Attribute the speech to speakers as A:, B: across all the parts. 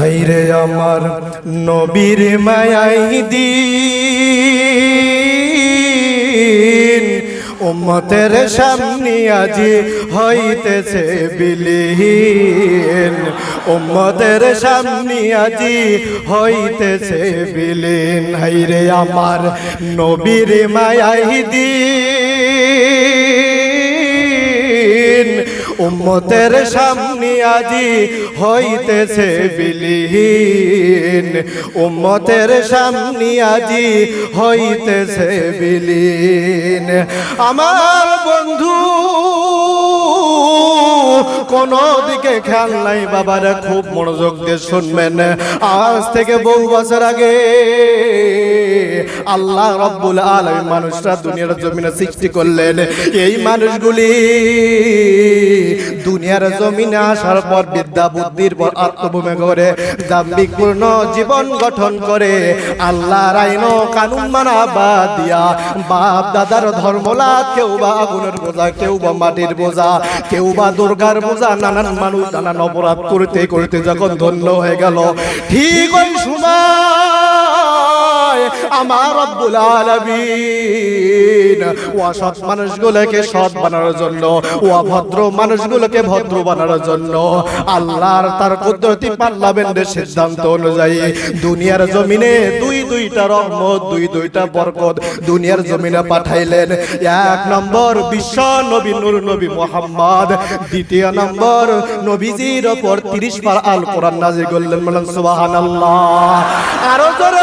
A: হাইরে আমার নবীর মায়াই দিন। উম্মতের সামনে আজি হইতেছে বিলীন। উম্মতের সামনে আজি হইতেছে বিলীন। হাইরে আমার নবীর মায়াই দিন। উম্মতের সামনে আজি হইতেছে বিলীন। উম্মতের সামনে আজি হইতেছে বিলীন। আমার বন্ধু কোন দিকে খেয়াল নাই বাবারা খুব মনোযোগ দিয়ে শুনবেন। আজ থেকে বহু বছর আগে আল্লাহ রব্বুল আলামিন মানুষরা দুনিয়ার জমিনে সৃষ্টি করলেন। এই মানুষগুলি দুনিয়ার জমিনে আসার পর বিদ্যা বুদ্ধির পর আত্মভূমি করে দাম্ভিক পূর্ণ জীবন গঠন করে আল্লাহ আইন ও কানুন মানা বাদ দিয়া। বাপ দাদার ধর্মলা কেউ বা আগুনের বোঝা কেউ বা মাটির বোঝা। কেউ বা দুর্গার বোঝা নানান মানুষ নানান অপরাধ করতে করতে যখন ধন্য হয়ে গেল। ঠিক ওই সময় আমার রব্বুল আলামিন। সৎ মানুষগুলোকে সৎ বানানোর জন্য ও ভদ্র মানুষগুলোকে ভদ্র বানানোর জন্য, আল্লাহর তার কুদরতি পার্লামেন্টের সিদ্ধান্ত অনুযায়ী দুনিয়ার জমিনে দুই দুইটা রহমত, দুই দুইটা বরকত দুনিয়ার জমিনে পাঠাইলেন। এক নম্বর বিশ্ব নবী নূর নবী মোহাম্মদ, দ্বিতীয় নম্বর নবীজির ওপর তিরিশ বার আল কোরআন নাজিল করলেন বলেন সুবহানাল্লাহ। আরও জোরে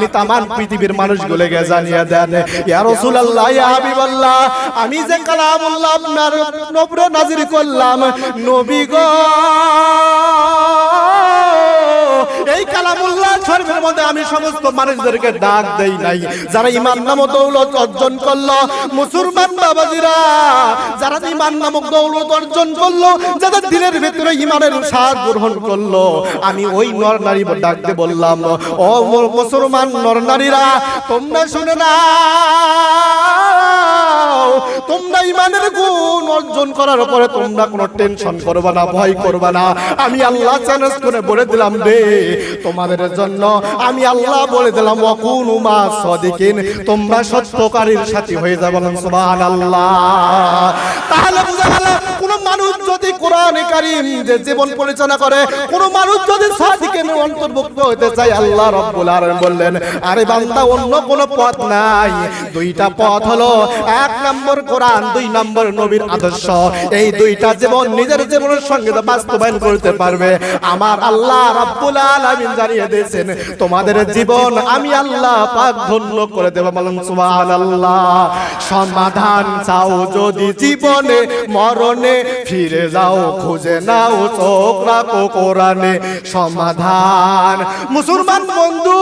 A: আপনি তামান পৃথিবীর মানুষগুলোকে জানিয়ে দেন। ইয়া রাসূলুল্লাহ, ইয়া হাবিবাল্লাহ, আমি যে কালামুল্লাহ আপনার নবরে নাজির করলাম। নবী গো! শরীফের মধ্যে আমি সমস্ত মানুষদেরকে ডাক দেই নাই। যারা ইমান নামক দৌলত অর্জন করল, মুসলমান বাবাজিরা, যারা ইমান নামক দৌলত অর্জন করল, যাদের দিলের ভিতরে ইমানের স্বাদ গ্রহণ করল, আমি ওই নর নারী ডাকতে বললাম, ও মুসলমান নর নারীরা, তোমরা শুনে না তোমরা ইমানের গুণ অর্জন করার পরে তোমরা কোনো টেনশন করবা না, ভয় করবা না। আমি আল্লাহ চ্যালেঞ্জ করে বলে দিলাম রে, তোমাদের জন্য আমি আল্লাহ বলে দিলাম, ওয়াকুন মা সাদিকিন, তোমরা সত্যকারীর সাথী হয়ে যাবে সুবহানাল্লাহ। তাহলে বুঝা গেল, কোন মানুষ যদি কোরআন কারীম যে জীবন পরিচালনা করে, কোন মানুষ যদি সাদিকের অন্তর্ভুক্ত হতে চায় আল্লাহ রাব্বুল আলামিন বললেন, আরে বান্দা, অন্য কোন পথ নাই। দুইটা পথ হলো এক নম্বর কোরআন, দুই নম্বর নবীর আদর্শ। এই দুইটা জীবন নিজের জীবনের সঙ্গে বাস্তবায়ন করতে পারবে। আমার আল্লাহ রাব্বুল আলামিন জানিয়ে দিয়েছেন, তোমাদের জীবন আমি আল্লাহ পাক ধন্য করে দেব বলেন, সুবহানাল্লাহ। সমাধান চাও যদি জীবনে, মরণে ফিরে যাও, খুঁজে নাও চোখ রাখো কোরআনে। সমাধান মুসলমান বন্ধু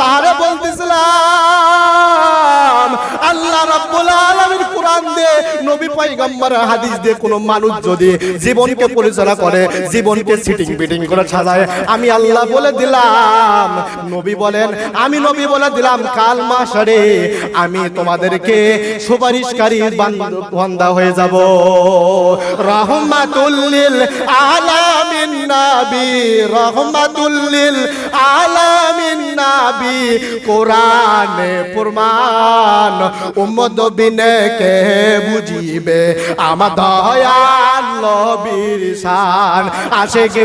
A: তারে বলতেছিলাম আল্লাহ রব্বুল আলামিন কোরআন দিয়ে নবী পয়গম্বর হাদিস দিয়ে কোনো মানুষ যদি জীবনকে পরিচালনা করে, জীবনকে সিটিং বিটিং করে সাজায়, আমি আল্লাহ বলে দিলাম। নবী বলেন, আমি নবী বলে দিলাম, কাল মাসরে আমি তোমাদেরকে সুপারিশকারী বান্দা হয়ে যাব। রহমাতুল্লিল আলামিন নাবি, রহমাতুল্লিল আলামিন নাবি, কোরআনে প্রমাণ উম্মত বিনে কে বুঝিবে, আমার দয়াল নবীর শান।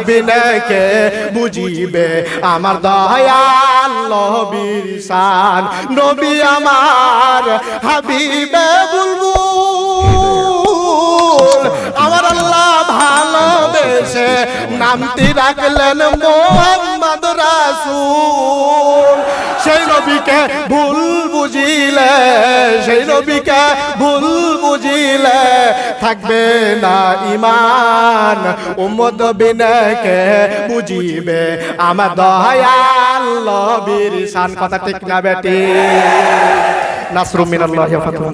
A: বিনে কে বুঝিবে, আমার দয়াল নবীর শান। নবী আমার হাবিবে বুলবুল। আমার আল্লাহ ভালোবেসে নামটি রাখলেন মোহাম্মদ রাসূল। সেই নবীকে ভুলবো বুঝিলে, সেই নবীকে ভুল বুঝিলে, থাকবে না ইমান উম্মত বিনকে বুঝিবে, আমার দয়াল নবীর শান। কথা ঠিক না বেটি? নাসরুম মিনাল্লাহি ওয়া ফাতহুম